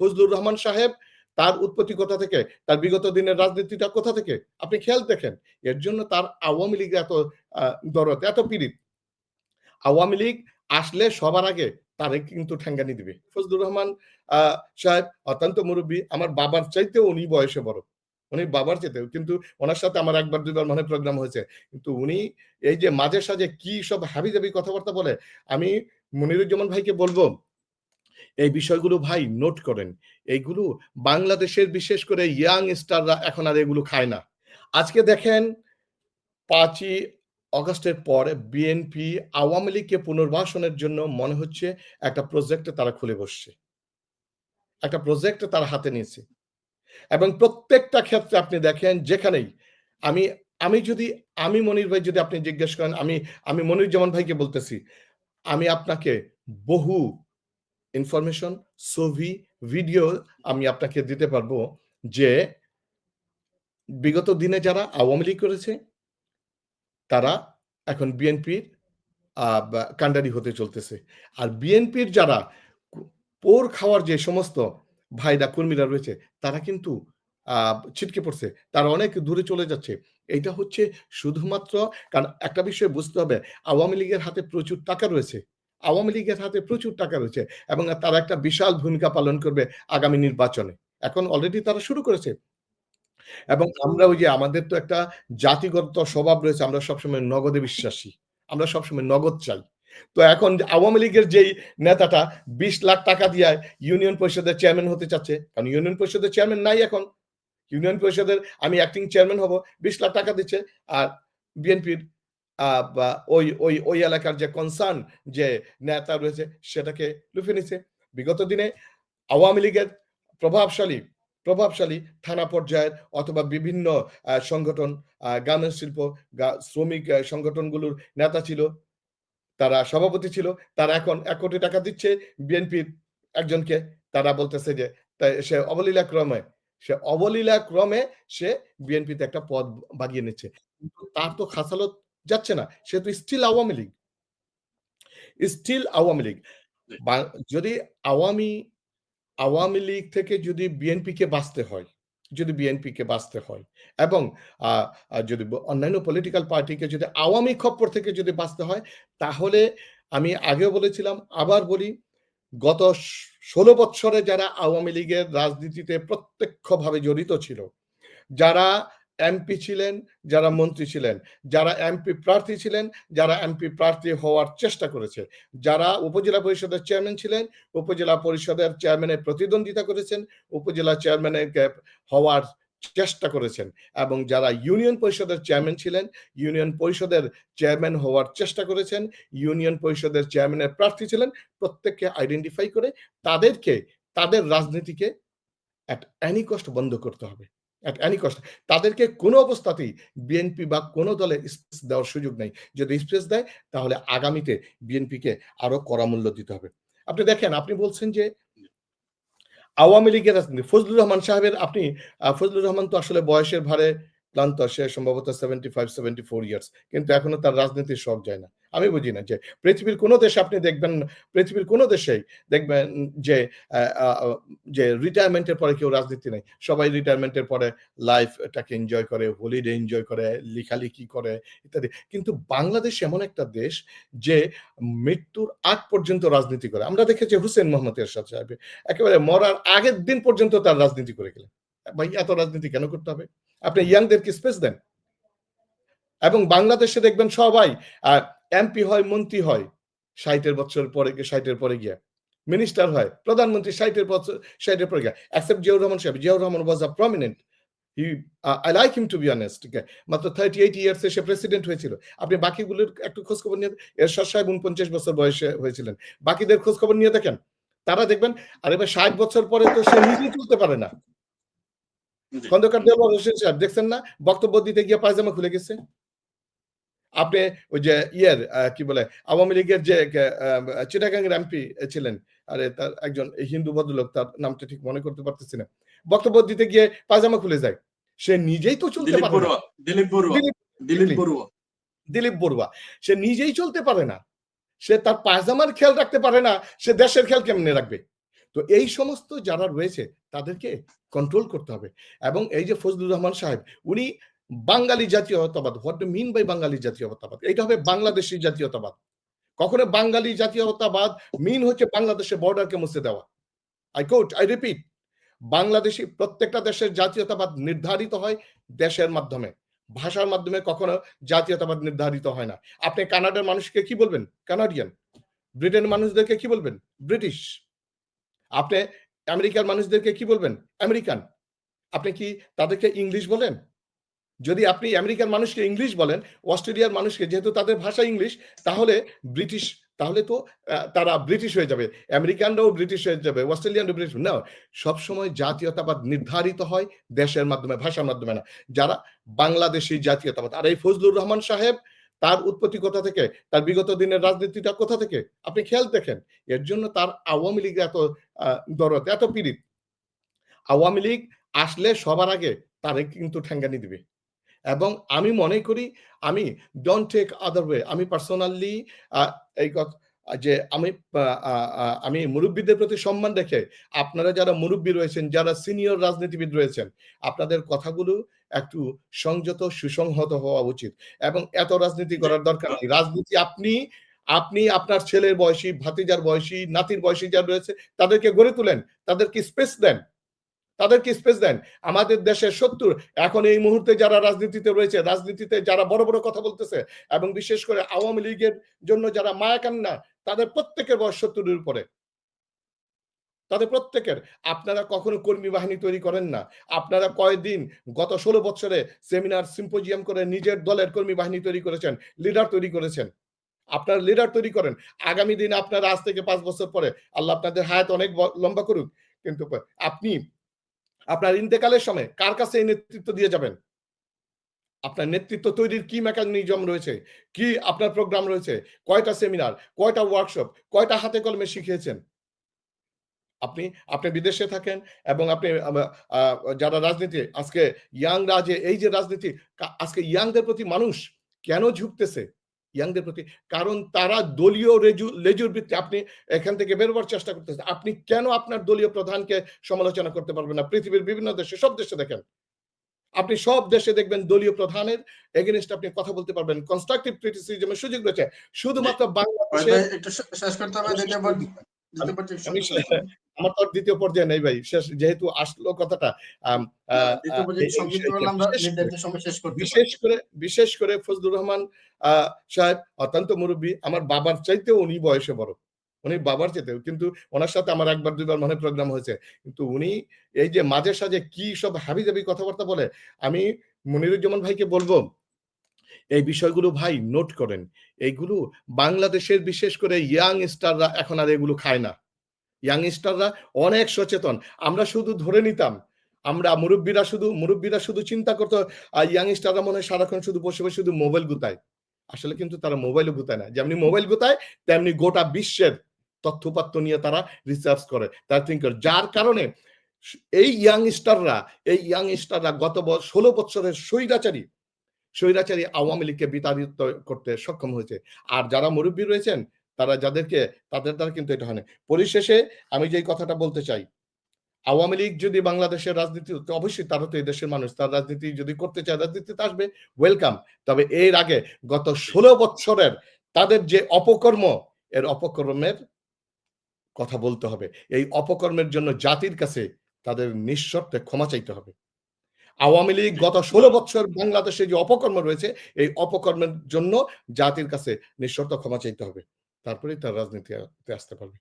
ফজলুর রহমান সাহেব তার উৎপত্তি কোথা থেকে? তার বিগত দিনের রাজনীতিটা কোথা থেকে? আপনি খেয়াল দেখেন, এর জন্য তার আওয়ামী লীগ এত দরদ, এত পীড়িত। আওয়ামী লীগ আসলে সবার আগে তারে কিন্তু ঠ্যাঙ্গানি দিবে। ফজলুর রহমান সাহেব অত্যন্ত মুরব্বী, আমার বাবার চাইতেও উনি বয়সে বড়। উনি বাবার চাইতেও, কিন্তু ওনার সাথে আমার একবার, দুইবার মনে প্রোগ্রাম হয়েছে। কিন্তু উনি এই যে মাঝে সাঝে কি সব হাবি জাবি কথাবার্তা বলে, আমি মনিরুজ্জামান ভাইকে বলব এই বিষয়গুলো ভাই নোট করেন। এইগুলো বাংলাদেশের বিশেষ করে ইয়াং স্টাররা এখন আর এগুলো খায় না। আজকে দেখেন পাঁচই অগস্টের পর বিএনপি আওয়ামী লীগকে পুনর্বাসনের জন্য মনে হচ্ছে একটা প্রজেক্টে তারা খুলে বসছে। একটা প্রজেক্ট তারা হাতে নিয়েছে। এবং প্রত্যেকটা ক্ষেত্রে আপনি দেখেন যেখানেই আমি আমি যদি, আমি মনির ভাই যদি আপনি জিজ্ঞেস করেন, আমি আমি মনিরুজ্জামান ভাইকে বলতেছি, আমি আপনাকে বহু ইনফরমেশন ছবি ভিডিও আমি আপনাকে দিতে পারব যে বিগত দিনে যারা আওয়ামী লীগ করেছে, তারা এখন বিএনপির কান্ডারি হতে চলতেছে। আর বিএনপির যারা পোর খাওয়ার যে সমস্ত ভাইরা, কর্মীরা রয়েছে, তারা কিন্তু ছিটকে পড়ছে। তারা অনেক দূরে চলে যাচ্ছে। এটা হচ্ছে শুধুমাত্র, কারণ একটা বিষয় বুঝতে হবে, আওয়ামী লীগের হাতে প্রচুর টাকা রয়েছে। আওয়ামী লীগের হাতে প্রচুর টাকা রয়েছে এবং তারা একটা বিশাল ভূমিকা পালন করবে আগামী নির্বাচনে। এখন অলরেডি তারা শুরু করেছে। এবং আমরা ওই যে আমাদের তো একটা জাতিগত স্বভাব রয়েছে, আমরা সবসময় নগদে বিশ্বাসী, আমরা সবসময় নগদ চাই। তো এখন আওয়ামী লীগের যেই নেতাটা বিশ লাখ টাকা দিয়ে ইউনিয়ন পরিষদের চেয়ারম্যান হতে চাচ্ছে, কারণ ইউনিয়ন পরিষদের চেয়ারম্যান নাই এখন। ইউনিয়ন পরিষদের আমি অ্যাক্টিং চেয়ারম্যান হব, বিশ লাখ টাকা দিচ্ছে, আর বিএনপির ওই ওই ওই এলাকার যে কনসার্ন যে নেতা রয়েছে, সেটাকে লুফে নিছে বিগত দিনে আওয়ামী লীগের প্রভাবশালী প্রভাবশালী থানা পর্যায়ের অথবা বিভিন্ন সংগঠন গার্মেন্টস শিল্প শ্রমিক সংগঠনগুলোর নেতা ছিল, তারা সভাপতি ছিল, তারা এখন এক কোটি টাকা দিচ্ছে বিএনপির একজনকে। তারা বলতেছে যে সে অবলীলা ক্রমে, সে অবলীলা ক্রমে সে বিএনপিতে একটা পদ বাগিয়ে নিচ্ছে। তার তো খাসালত যাচ্ছে না, সে তো স্টিল আওয়ামী লীগ। স্টিল আওয়ামী লীগ। যদি আওয়ামী আওয়ামী লীগ থেকে যদি বিএনপিকে বাঁচতে হয়, যদি বিএনপিকে বাঁচতে হয় এবং যদি অন্যান্য পলিটিক্যাল পার্টিকে যদি আওয়ামী খপ্পর থেকে যদি বাঁচতে হয়, তাহলে আমি আগেও বলেছিলাম, আবার বলি, গত ষোলো বৎসরে যারা আওয়ামী লীগের রাজনীতিতে প্রত্যক্ষভাবে জড়িত ছিল, যারা এমপি ছিলেন, যারা মন্ত্রী ছিলেন। যারা এমপি প্রার্থী ছিলেন, যারা এমপি প্রার্থী হওয়ার চেষ্টা করেছে। যারা উপজেলা পরিষদের চেয়ারম্যান ছিলেন, উপজেলা পরিষদের চেয়ারম্যানের প্রতিদ্বন্দ্বিতা করেছেন, উপজেলা চেয়ারম্যানের হওয়ার চেষ্টা করেছেন এবং যারা ইউনিয়ন পরিষদের চেয়ারম্যান ছিলেন, ইউনিয়ন পরিষদের চেয়ারম্যান হওয়ার চেষ্টা করেছেন, ইউনিয়ন পরিষদের চেয়ারম্যানের প্রার্থী ছিলেন, প্রত্যেককে আইডেন্টিফাই করে তাদেরকে, তাদের রাজনীতিকে অ্যাট অ্যানি কস্ট বন্ধ করতে হবে। অ্যাট অ্যানি কস্ট তাদেরকে কোনো অবস্থাতেই বিএনপি বা কোনো দলের স্পেস দেওয়ার সুযোগ নেই। যদি স্পেস দেয়, তাহলে আগামীতে বিএনপিকে আরও কড়া মূল্য দিতে হবে। আপনি দেখেন, আপনি বলছেন যে আওয়ামী লীগের রাজনীতি, ফজলুর রহমান সাহেবের আপনি ফজলুর রহমান তো আসলে বয়সের ভারে ক্লান্ত, সে সম্ভবত seventy five seventy four years কিন্তু এখনও তার রাজনীতির শখ যায় না। আমি বুঝি না যে পৃথিবীর কোনো দেশে আপনি দেখবেন, পৃথিবীর কোনো দেশেই দেখবেন যে যে রিটায়ারমেন্টের পরে কেউ রাজনীতি নেই। সবাই রিটায়ারমেন্টের পরে লাইফটাকে এনজয় করে হলিডে এনজয় করে, লিখালিখি করে, ইত্যাদি। কিন্তু বাংলাদেশ এমন একটা দেশ যে মৃত্যুর আগ পর্যন্ত রাজনীতি করে। আমরা দেখেছি হুসেন মোহাম্মদ এরশাদ সাহেব একেবারে মরার আগের দিন পর্যন্ত তার রাজনীতি করে গেলেন। ভাই, এত রাজনীতি কেন করতে হবে? আপনি ইয়াংদেরকে স্পেস দেন। এবং বাংলাদেশে দেখবেন সবাই, আর এমপি হয়, মন্ত্রী হয়, ষাটের বছর পরে, ষাটের পরে গিয়ে। মিনিস্টার হয়, প্রধানমন্ত্রী ষাটের বছর, ষাটের পরে গিয়ে। অ্যাকসেপ্ট জিয়াউর রহমান সাহেব, Ziaur Rahman was a prominent he I like him to be honest মাত্র থার্টি এইট ইয়ার্স সে প্রেসিডেন্ট হয়েছিল। আপনি বাকিগুলোর একটু খোঁজ খবর নিয়ে, এরশাদ সাহেব উনপঞ্চাশ বছর বয়সে হয়েছিলেন। বাকিদের খোঁজ খবর নিয়ে দেখেন, তারা দেখবেন, আর এবার ষাট বছর পরে তো সে নিজেই চলতে পারে না। খন্দকার দেওয়ার হোসেন সাহেব দেখছেন না? বক্তব্য দিতে গিয়ে পায়জামা খুলে গেছে। আপনি ওই যে ইয়ের কি বলে আওয়ামী লীগের যে চিটাগাঙ্গের এমপি ছিলেন আরে তার একজন হিন্দু ভদ্রলোক তার নামটা ঠিক মনে করতে পারতেছি না। বক্তব্য দিতে গিয়ে পায়জামা খুলে যায়। সে নিজেই তো চলতে দিলীপ পারে না। বড়ুয়া দিলীপ। বড়ুয়া। দিলীপ বড়ুয়া সে নিজেই চলতে পারে না। সে তার পায়জামার খেয়াল রাখতে পারে না সে দেশের খেয়াল কেমনে রাখবে? তো এই সমস্ত যারা রয়েছে, তাদেরকে কন্ট্রোল করতে হবে। এবং এই যে ফজলুর রহমান সাহেব, উনি বাঙালি জাতীয়তাবাদ। What do mean by Bangali জাতীয়তাবাদ? এটা হবে বাংলাদেশি জাতীয়তাবাদ। কখনো বাঙালি জাতীয়তাবাদ মিন হচ্ছে বাংলাদেশের বর্ডারকে মুছে দেওয়া। I quote I repeat Bangladeshi প্রত্যেকটা দেশের জাতীয়তাবাদ নির্ধারিত হয় দেশের মাধ্যমে। ভাষার মাধ্যমে কখনো জাতীয়তাবাদ নির্ধারিত হয় না। আপনি কানাডার মানুষকে কি বলবেন? কানাডিয়ান ব্রিটেন মানুষদেরকে কি বলবেন? ব্রিটিশ আপনি আমেরিকার মানুষদেরকে কি বলবেন? আমেরিকান। আপনি কি তাদেরকে ইংলিশ বলেন? যদি আপনি আমেরিকার মানুষকে ইংলিশ বলেন, অস্ট্রেলিয়ার মানুষকে, যেহেতু তাদের ভাষা ইংলিশ, তাহলে ব্রিটিশ, তাহলে তো তারা ব্রিটিশ হয়ে যাবে। আমেরিকানরাও ব্রিটিশ হয়ে যাবে, অস্ট্রেলিয়ানরাও ব্রিটিশ না সবসময় জাতীয়তাবাদ নির্ধারিত হয় দেশের মাধ্যমে, ভাষার মাধ্যমে না। যারা বাংলাদেশি জাতীয়তাবাদ, আর এই ফজলুর রহমান সাহেব তার উৎপত্তি কোথা থেকে? তার বিগত দিনের রাজনীতিটা কোথা থেকে? আপনি খেয়াল দেখেন, এর জন্য তার আওয়ামী লীগ এত দরদ, এত পীড়িত। আওয়ামী লীগ আসলে সবার আগে তারে কিন্তু ঠ্যাঙ্গানি দিবে। এবং আমি মনে করি, আমি ডোন্ট টেক আদার ওয়ে আমি পার্সোনালি এই যে আমি আমি মুরব্বীদের প্রতি সম্মান রেখে আপনারা যারা মুরব্বী রয়েছেন, যারা সিনিয়র রাজনীতিবিদ রয়েছেন, আপনাদের কথাগুলো একটু সংযত, সুসংহত হওয়া উচিত। এবং এত রাজনীতি করার দরকার নেই। রাজনীতি আপনি আপনি আপনার ছেলের বয়সী, ভাতিজার বয়সী, নাতির বয়সী যারা রয়েছে, তাদেরকে গড়ে তুলেন, তাদেরকে স্পেস দেন। তাদেরকে স্পেস দেন। আমাদের দেশের সত্তর, এখন এই মুহূর্তে যারা রাজনীতিতে রয়েছে, রাজনীতিতে যারা বড় বড় কথা বলতেছে এবং বিশেষ করে আওয়ামী লীগের জন্য যারা মায়া কান্না, তাদের প্রত্যেকের বয়স সত্তরের উপরে। তাদের প্রত্যেকের। আপনারা কখনো কর্মী বাহিনী তৈরি করেন না। আপনারা কয়েকদিন গত ষোলো বছরে সেমিনার, সিম্পোজিয়াম করে নিজের দলের কর্মী বাহিনী তৈরি করেছেন, লিডার তৈরি করেছেন। আপনারা লিডার তৈরি করেন। আগামী দিন আপনারা আজ থেকে পাঁচ বছর পরে, আল্লাহ আপনাদের হায়াত অনেক লম্বা করুক। কিন্তু আপনি, আপনার ইন্তেকালের সময় কার কাছে এই নেতৃত্ব দিয়ে যাবেন? আপনার নেতৃত্ব তৈরির কি মেকানিজম রয়েছে? কি আপনার প্রোগ্রাম রয়েছে? কয়টা সেমিনার কয়টা ওয়ার্কশপ কয়টা হাতে কলমে শিখিয়েছেন? আপনি আপনি বিদেশে থাকেন এবং আপনি যারা রাজনীতি আজকে ইয়াংরা যে এই যে রাজনীতি আজকে ইয়াংদের প্রতি মানুষ কেন ঝুঁকতেছে? ইয়াংদের প্রতি কারণ তারা দলীয় রেজু লেজুর ভিত্তি আপনি এখান থেকে বেরোবার চেষ্টা করতেছেন। আপনি কেন আপনার দলীয় প্রধানকে সমালোচনা করতে পারবেন না? পৃথিবীর বিভিন্ন দেশে সব দেশে দেখেন। আপনি সব দেশে দেখবেন দলীয় প্রধানের এগেনস্ট আপনি কথা বলতে পারবেন। কনস্ট্রাকটিভ ক্রিটিসিজমের সুযোগ রয়েছে। শুধুমাত্র বাংলাদেশে একটু শেষ করতে হবে আমার তো দ্বিতীয় পর্যায়ে নেই ভাই। শেষ যেহেতু আসলো কথাটা বিশেষ করে-। বিশেষ করে ফজলুর রহমান সাহেব অত্যন্ত মুরব্বী আমার বাবার চাইতেও উনি বয়সে বড়। উনি বাবার চাইতে কিন্তু ওনার সাথে আমার একবার দুইবার মনে প্রোগ্রাম হয়েছে। কিন্তু উনি এই যে মাঝে সাঝে কি সব হাবি জাবি কথাবার্তা বলে আমি মনিরুজ্জামান ভাইকে বলব এই বিষয়গুলো ভাই নোট করেন। এইগুলো বাংলাদেশের বিশেষ করে ইয়াং স্টাররা এখন আর এগুলো খায় না। ইয়াং স্টাররা অনেক সচেতন। আমরা শুধু ধরে নিতাম, আমরা মুরব্বীরা শুধু মুরব্বীরা শুধু চিন্তা করতো ইয়াং স্টাররা মনে হয় সারাক্ষণ শুধু বসে বসে শুধু মোবাইল গুতায়। আসলে কিন্তু তারা মোবাইলও গুতায় না। যেমনি মোবাইল গুতায়, তেমনি গোটা বিশ্বের তথ্যপাত্র নিয়ে তারা রিসার্চ করে, তারা থিঙ্ক যার কারণে এই ইয়াং স্টাররা এই ইয়াং স্টাররা গত ষোলো বছরের স্বৈরাচারী স্বৈরাচারী আওয়ামী লীগকে বিতাড়িত করতে সক্ষম হয়েছে। আর যারা মুরব্বী রয়েছেন, তারা যাদেরকে, তাদের দ্বারা কিন্তু এটা হয় পরিশেষে আমি যেই কথাটা বলতে চাই, আওয়ামী লীগ যদি বাংলাদেশের রাজনীতি অবশ্যই তারা তো এই দেশের মানুষ, তার রাজনীতি যদি করতে চায় রাজনীতিতে আসবে ওয়েলকাম তবে এর আগে গত ষোলো বৎসরের তাদের যে অপকর্ম, এর অপকর্মের কথা বলতে হবে। এই অপকর্মের জন্য জাতির কাছে তাদের নিঃশর্তে ক্ষমা চাইতে হবে। আওয়ামী লীগ গত ষোলো বছর বাংলাদেশে যে অপকর্ম রয়েছে, এই অপকর্মের জন্য জাতির কাছে নিঃশর্ত ক্ষমা চাইতে হবে। তারপরে তার রাজনীতি আসতে পারবে।